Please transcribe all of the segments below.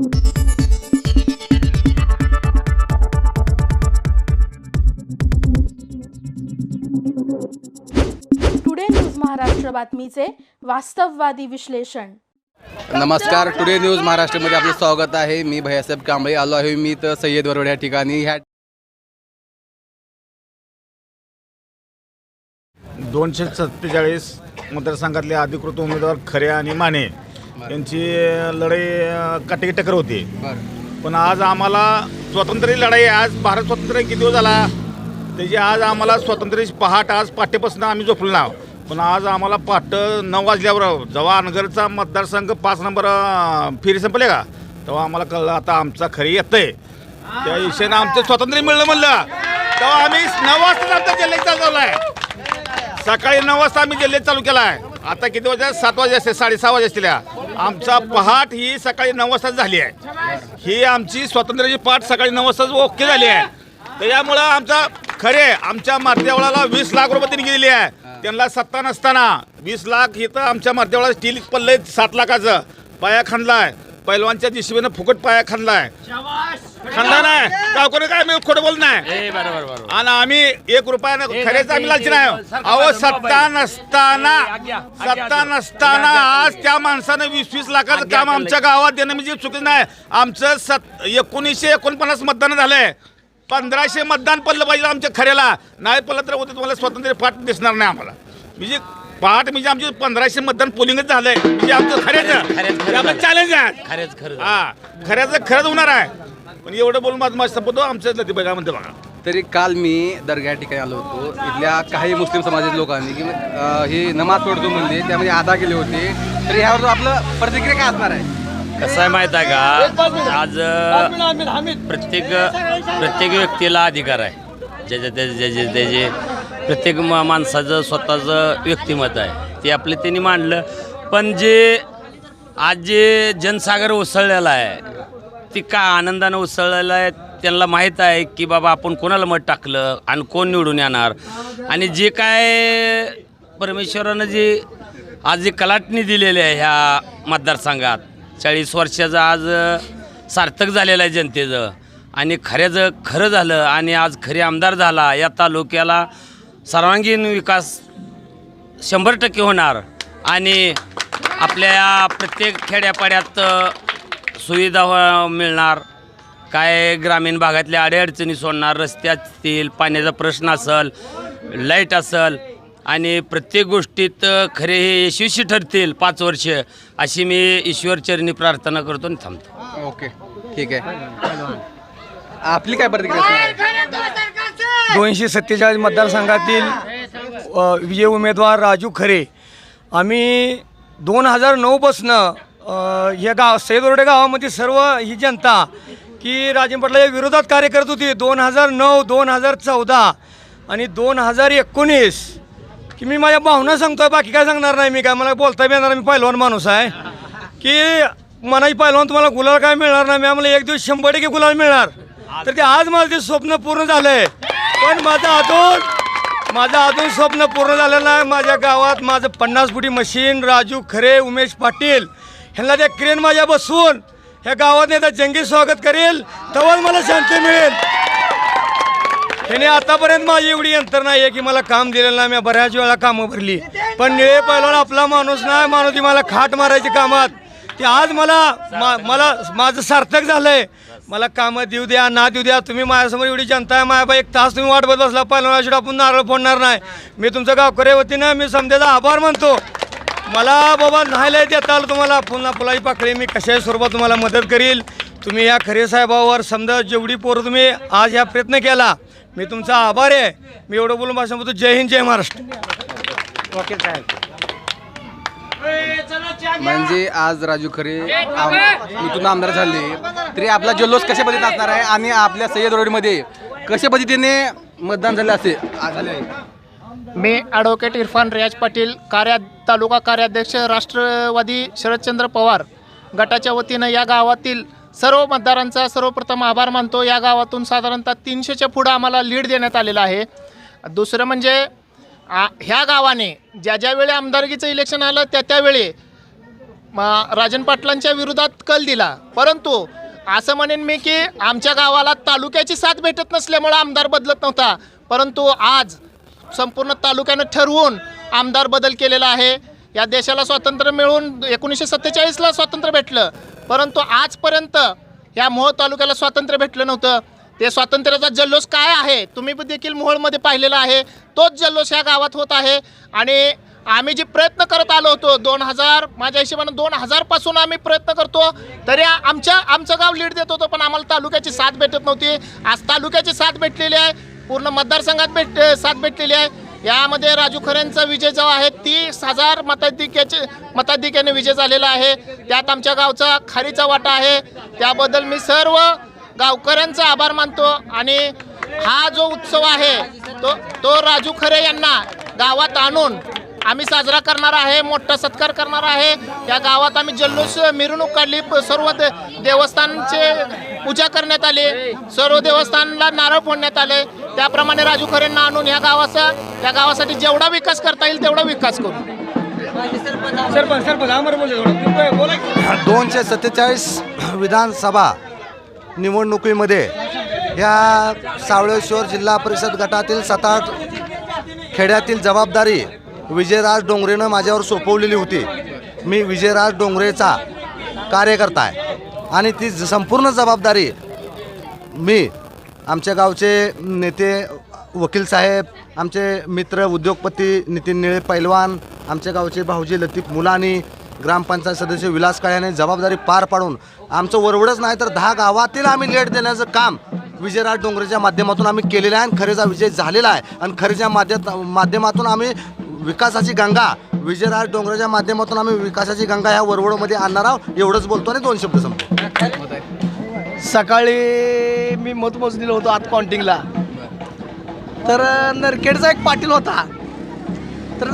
Today news Maharashtra बातमीचे वास्तववादी विश्लेषण. नमस्कार टुडे न्यूज महाराष्ट्रामध्ये आपलं स्वागत आहे. मी भैयासाहेब कांबळे आलो आहे. मी तर सय्यद वरवड या ठिकाणी. ह्या दोनशे सत्तेचाळीस मतदारसंघातले अधिकृत उमेदवार खरे आणि माने. यांची लढाई काटेकी टक्कर होती. पण आज आम्हाला स्वातंत्र्य लढाई आज भारत स्वातंत्र्य किती दिवस झाला? त्याची आज आम्हाला स्वातंत्र्य पहाट आज पाठ्यपासून आम्ही झोपलो नाव पण आज आम्हाला पहाट नऊ वाजल्यावर जेव्हा अनगरचा मतदारसंघ पाच नंबर फेरी संपले का? तेव्हा आम्हाला कळलं आता आमचा खरी येतंय त्या विषयानं आमचं स्वातंत्र्य मिळलं म्हणलं. तेव्हा आम्ही नऊ वाजता आमचा जल्लोष चालवला आहे. सकाळी नऊ वाजता आम्ही जल्लोष चालू केला आहे. आता किती वाजता? सात वाजे असते साडेसहा वाजे असतील आमचा पहाट ही सकाळी नऊ वाजता झाली आहे. ही आमची स्वातंत्र्याची पाठ सकाळी नऊ वाजताच ओके झाली आहे. त्याच्यामुळं आमचा खरे आमच्या मारदेवळाला वीस लाख रुपये त्यांनी गेलेली आहे. त्यांना सत्ता नसताना वीस लाख इथं आमच्या मारदेवळाला स्टील पडलंय सात लाखाचं पाया खांदलाय. पैलवानच्या दिशेनं फुकट पाया खांदलाय. खांदला नाही गावकरी काय मी खोटं बोल नाही. आणि आम्ही एक रुपयानं खरेच आम्ही लालची नाही. अहो सत्ता नसताना सत्ता नसताना आज त्या माणसानं वीस वीस लाखाचं काम आमच्या गावात देणं म्हणजे चुकीचं नाही. आमचं सत एकोणीसशे एकोणपन्नास मतदान झालंय. पंधराशे मतदान पडलं पाहिजे आमच्या खऱ्याला. नाही पडलं तर होते तुम्हाला स्वातंत्र्य पाठ दिसणार नाही आम्हाला. म्हणजे पहाट म्हणजे आमचे पंधराशे मतदान पोलिंगच झालंय. म्हणजे आमचं खऱ्याचं. चॅलेंज आहे. खरेच खरं हा. खऱ्याचं खरंच होणार आहे. पण एवढं बोलून माझं माझं संपतो आमच्या लती बघा म्हणते बघा. तरी काल मी दर्गा या ठिकाणी आलो होतो. इथल्या काही मुस्लिम समाजातील लोकांनी की अं, ही नमाज पडतो म्हणले त्यामध्ये अदा केले होते. तर ह्यावर आपलं प्रतिक्रिया काय असणार आहे? कसं आहे माहीत आहे का? आज अ, प्रत्येक प्रत्येक व्यक्तीला अधिकार आहे. ज्याच्या त्याचे त्याचे त्याचे प्रत्येक मा- माणसाचं स्वतःचं व्यक्तिमत आहे. ते आपलं त्यांनी मांडलं. पण जे आज जे जनसागर उसळलेला आहे ती का आनंदानं उसळलेला आहे त्यांना माहीत आहे की बाबा आपण कोणाला मत टाकलं आणि कोण निवडून येणार? आणि जे काय परमेश्वरानं जे आज जे कलाटणी दिलेली आहे ह्या मतदारसंघात चाळीस वर्षाचं आज सार्थक झालेलं आहे जनतेचं. आणि खऱ्याचं खरं झालं आणि आज खरे आमदार झाला या तालुक्याला सर्वांगीण विकास शंभर टक्के होणार. आणि आपल्या या प्रत्येक खेड्यापाड्यात सुविधा हो- मिळणार. काय ग्रामीण भागातल्या अडीअडचणी सोडणार रस्ते असतील पाण्याचा प्रश्न असेल लाइट असेल आणि प्रत्येक गोष्टीत खरे हे यशस्वी ठरतील पाच वर्ष अशी मी ईश्वरचरणी प्रार्थना करतो आणि थांबतो. ओके ठीक आहे. आपली काय प्रतिक्रिया? दोनशे सत्तेचाळीस मतदारसंघातील विजय उमेदवार राजू खरे. आम्ही दोन हजार नऊपासनं या गाव सैदोर्डे गावामध्ये सर्व ही जनता की राजन या विरोधात कार्य करत होती. दोन हजार नऊ दोन हजार चौदा आणि दोन हजार एकोणीस. की मी माझ्या भावना सांगतोय बाकी काय सांगणार नाही मी. काय मला बोलता बी येणार मी पहिलवान माणूस आहे. की मनाची पहिलवान तुम्हाला गुलाल काय मिळणार नाही? मी आम्हाला एक दिवस शंभर टक्के गुलाल मिळणार. तर ते आज माझं ते स्वप्न पूर्ण झालंय. पण माझं अजून माझं अजून स्वप्न पूर्ण झालं नाही. माझ्या गावात माझं पन्नास फुटी मशीन राजू खरे उमेश पाटील ह्यांना त्या क्रेन माझ्या बसवून ह्या गावात नेता जंगी स्वागत करेल तेव्हाच मला शांती मिळेल. ह्याने आतापर्यंत माझी एवढी यंत्रणा आहे की मला काम दिलेलं नाही मी बऱ्याच वेळा कामं भरली. पण निळे पहिला आपला माणूस नाही माणूस ती मला खाट मारायची कामात. ते आज मला मा- मला माझं सार्थक झालंय. मला कामं देऊ द्या ना देऊ द्या तुम्ही माझ्यासमोर एवढी जनता आहे माझ्या एक तास तुम्ही वाट बघत बसला पहिल्या आपण नारळ फोडणार नाही. मी तुमचं गावकऱ्या वतीनं मी समजायचा आभार मानतो. मला बाबा नाही लय देता आलं तुम्हाला. पुन्हा फुलाची पाकळी मी कशाही स्वरूपात तुम्हाला मदत करील. तुम्ही या खरे साहेबावर समजा जेवढी पोरं तुम्ही आज ह्या प्रयत्न केला मी तुमचा आभार आहे. मी एवढं बोलून भाषण बोलतो. जय हिंद जय महाराष्ट्र. म्हणजे आज राजू खरे आम- इथून आमदार झाले. तरी आपला जल्लोष कशा पद्धतीने असणार आहे? आणि आपल्या सय्यद रोडमध्ये कशा पद्धतीने मतदान झाले असे झाले मी ॲडव्होकेट इरफान रियाज पाटील कार्या तालुका कार्याध्यक्ष राष्ट्रवादी शरदचंद्र पवार गटाच्या वतीनं या गावातील सर्व मतदारांचा सर्वप्रथम आभार मानतो. या गावातून साधारणतः तीनशेच्या पुढं आम्हाला लीड देण्यात आलेलं आहे. दुसरं म्हणजे आ, ह्या गावाने ज्या ज्यावेळी आमदारकीचं इलेक्शन आलं त्या त्यावेळी राजन पाटलांच्या विरोधात कल दिला. परंतु असं म्हणेन मी की आमच्या गावाला तालुक्याची साथ भेटत नसल्यामुळं आमदार बदलत नव्हता. परंतु आज संपूर्ण तालुक्यानं ठरवून आमदार बदल केलेला आहे. या देशाला स्वातंत्र्य मिळून एकोणीसशे सत्तेचाळीसला स्वातंत्र्य भेटलं. परंतु आजपर्यंत या मोहोळ तालुक्याला स्वातंत्र्य भेटलं नव्हतं. ते स्वातंत्र्याचा जल्लोष काय आहे तुम्ही पण देखील मोहोळमध्ये पाहिलेला आहे. तोच जल्लोष या गावात होत आहे. आणि आम्ही जे प्रयत्न करत आलो होतो दोन हजार माझ्या हिशोबानं दोन हजारपासून आम्ही प्रयत्न करतो. तरी आमच्या आमचं गाव लीड देत होतो पण आम्हाला तालुक्याची साथ भेटत नव्हती. आज तालुक्याची साथ भेटलेली आहे. पूर्ण मतदारसंघात भेट साथ भेटलेली आहे. यामध्ये राजू खरेंचा विजय जो आहे तीस हजार मताधिक्याचे मताधिक्याने विजय झालेला आहे. त्यात आमच्या गावचा खारीचा वाटा आहे. त्याबद्दल मी सर्व गावकऱ्यांचा आभार मानतो आणि हा जो उत्सव आहे तो तो राजू खरे यांना गावात आणून आम्ही साजरा करणार आहे मोठा सत्कार करणार आहे. या गावात आम्ही जल्लोष मिरवणूक काढली. प- सर्व दे देवस्थानचे पूजा करण्यात आली. सर्व देवस्थानला नारळ फोडण्यात आले. त्याप्रमाणे राजू खरेंना आणून या गावाचा या गावासाठी जेवढा विकास करता येईल तेवढा विकास करू. सरपंच सरपंच आमर बोलले थोडं. बोला की. दोनशे सत्तेचाळीस विधानसभा निवडणुकीमध्ये या सावळेश्वर जिल्हा परिषद गटातील सात आठ खेड्यातील जबाबदारी विजयराज डोंगरेनं माझ्यावर सोपवलेली होती. मी विजयराज डोंगरेचा कार्यकर्ता आहे. आणि ती ज- संपूर्ण जबाबदारी मी आमच्या गावचे नेते वकील साहेब आमचे मित्र उद्योगपती नितीन निळे पैलवान आमच्या गावचे भाऊजी लतीफ मुलानी ग्रामपंचायत सदस्य विलास काळ्याने जबाबदारी पार पाडून आमचं वरवडच नाही तर दहा गावातील आम्ही लेट देण्याचं काम विजयराज डोंगरेच्या माध्यमातून आम्ही केलेलं आहे आणि खरेचा विजय झालेला आहे. आणि खरेच्या माध्यमात माध्यमातून आम्ही विकासाची गंगा विजयराज डोंगराच्या माध्यमातून आम्ही विकासाची गंगा ह्या वरवडमध्ये आणणार आहोत एवढंच बोलतो आणि दोन शब्द संपतो. सकाळी मी मतमोजणीला होतो आत काउंटिंगला तर नरखेडचा एक पाटील होता. तर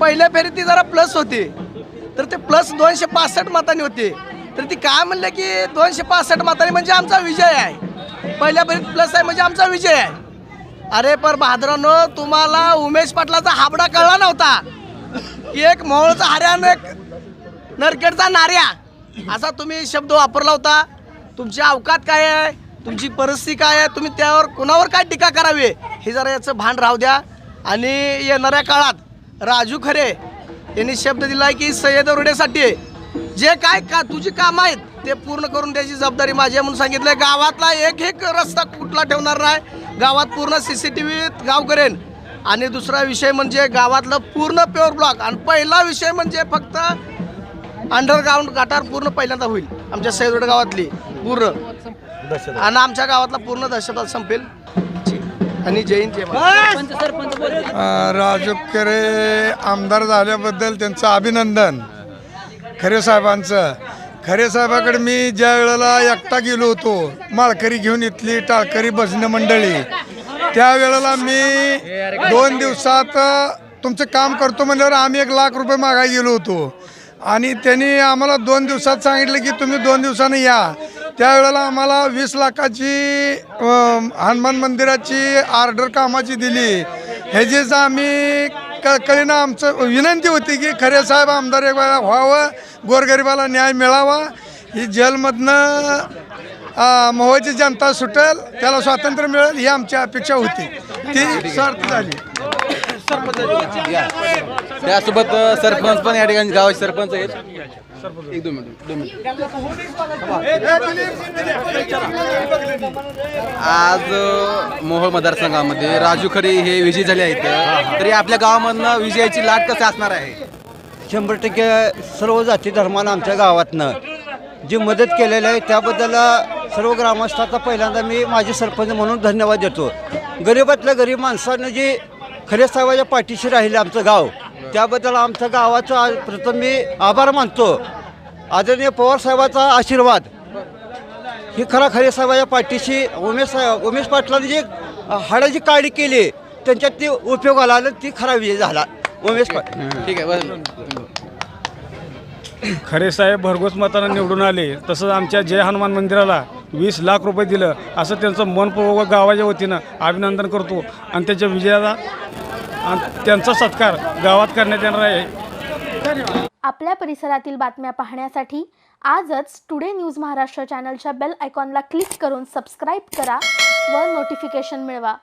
पहिल्या फेरीत ती जरा प्लस होती. तर ते प्लस दोनशे पासष्ट मतांनी होती. तर ती काय म्हणलं की दोनशे पासष्ट मतांनी म्हणजे आमचा विजय आहे. पहिल्या फेरीत प्लस आहे म्हणजे आमचा विजय आहे. अरे पर बहादरानो तुम्हाला उमेश पाटलाचा हाबडा कळला नव्हता. एक मोहळचा हरियाण एक नरखेडचा नार्या. असा तुम्ही शब्द वापरला होता. तुमची अवकात काय आहे? तुमची परिस्थिती काय आहे? तुम्ही त्यावर कुणावर काय टीका करावी? हे जरा याचं भान राहू द्या. आणि येणाऱ्या काळात राजू खरे यांनी शब्द दिला आहे की सय्यद रुडेसाठी जे काय का तुझी कामं आहेत ते पूर्ण करून द्यायची जबाबदारी माझी म्हणून म्हणून आहे गावातला एक एक रस्ता कुठला ठेवणार नाही? गावात पूर्ण सी सी टी व्हीत गाव करेन. आणि दुसरा विषय म्हणजे गावातलं पूर्ण प्युअर ब्लॉक आणि पहिला विषय म्हणजे फक्त अंडरग्राऊंड गटार पूर्ण पहिल्यांदा होईल. आमच्या सैदोड गावातली. पूर्ण. आणि आमच्या गावातला पूर्ण दहशतवाद संपेल. आणि जैन जय. राजू खरे आमदार झाल्याबद्दल त्यांचं अभिनंदन. खरे साहेबांचं. खरे साहेबाकडे मी ज्या वेळेला एकटा गेलो होतो माळकरी घेऊन इथली टाळकरी भजन मंडळी त्यावेळेला मी दोन दिवसात तुमचं काम करतो म्हणल्यावर आम्ही एक लाख रुपये मागायला गेलो होतो. आणि त्यांनी आम्हाला दोन दिवसात सांगितलं की तुम्ही दोन दिवसांनी या. त्यावेळेला आम्हाला वीस लाखाची हनुमान मंदिराची ऑर्डर कामाची दिली. ह्याचीच आम्ही कळीनं आमचं विनंती होती की खरे साहेब आमदार एक वेळा व्हावं गोरगरिबाला न्याय मिळावा. ही जेलमधनं मोहची जनता सुटेल त्याला स्वातंत्र्य मिळेल ही आमची अपेक्षा होती. ती स्वार्थ झाली. त्यासोबत सरपंच पण या ठिकाणी गावाचे सरपंच आहेत. एक दोन मिनिट दोन मिनिट. आज मोहोळ मतदारसंघामध्ये राजू खरे हे विजयी झाले आहेत. तरी आपल्या गावामधनं विजयाची लाट कसं असणार आहे? शंभर टक्के सर्व जाती धर्मानं आमच्या गावातनं जी मदत केलेली आहे त्याबद्दल सर्व ग्रामस्थांचा पहिल्यांदा मी माझे सरपंच म्हणून धन्यवाद देतो. गरीबातल्या गरीब माणसानं जी खरे साहेबाच्या पाठीशी राहिले आमचं गाव. त्याबद्दल आमच्या गावाचं आज प्रथम मी आभार मानतो. आदरणीय पवार साहेबाचा आशीर्वाद. ही खरा खरे साहेबाच्या पाठीशी उमेश साहेब उमेश पाटलांनी जी हाडाची काळी केली त्यांच्यात ती उपयोगाला आलं ती खरा विजय झाला. उमेश पाटील ठीक आहे बस खरे साहेब भरघोस मतानं निवडून आले. तसंच आमच्या जय हनुमान मंदिराला वीस लाख रुपये दिलं. असं त्यांचं मनपूर्वक गावाच्या वतीनं अभिनंदन करतो. आणि त्याच्या विजयाला त्यांचा सत्कार गावात करण्यात येणार आहे. आपल्या परिसरातील बातम्या पाहण्यासाठी आजच टुडे न्यूज महाराष्ट्र चॅनलच्या बेल आयकॉनला क्लिक करून सबस्क्राईब करा व नोटिफिकेशन मिळवा.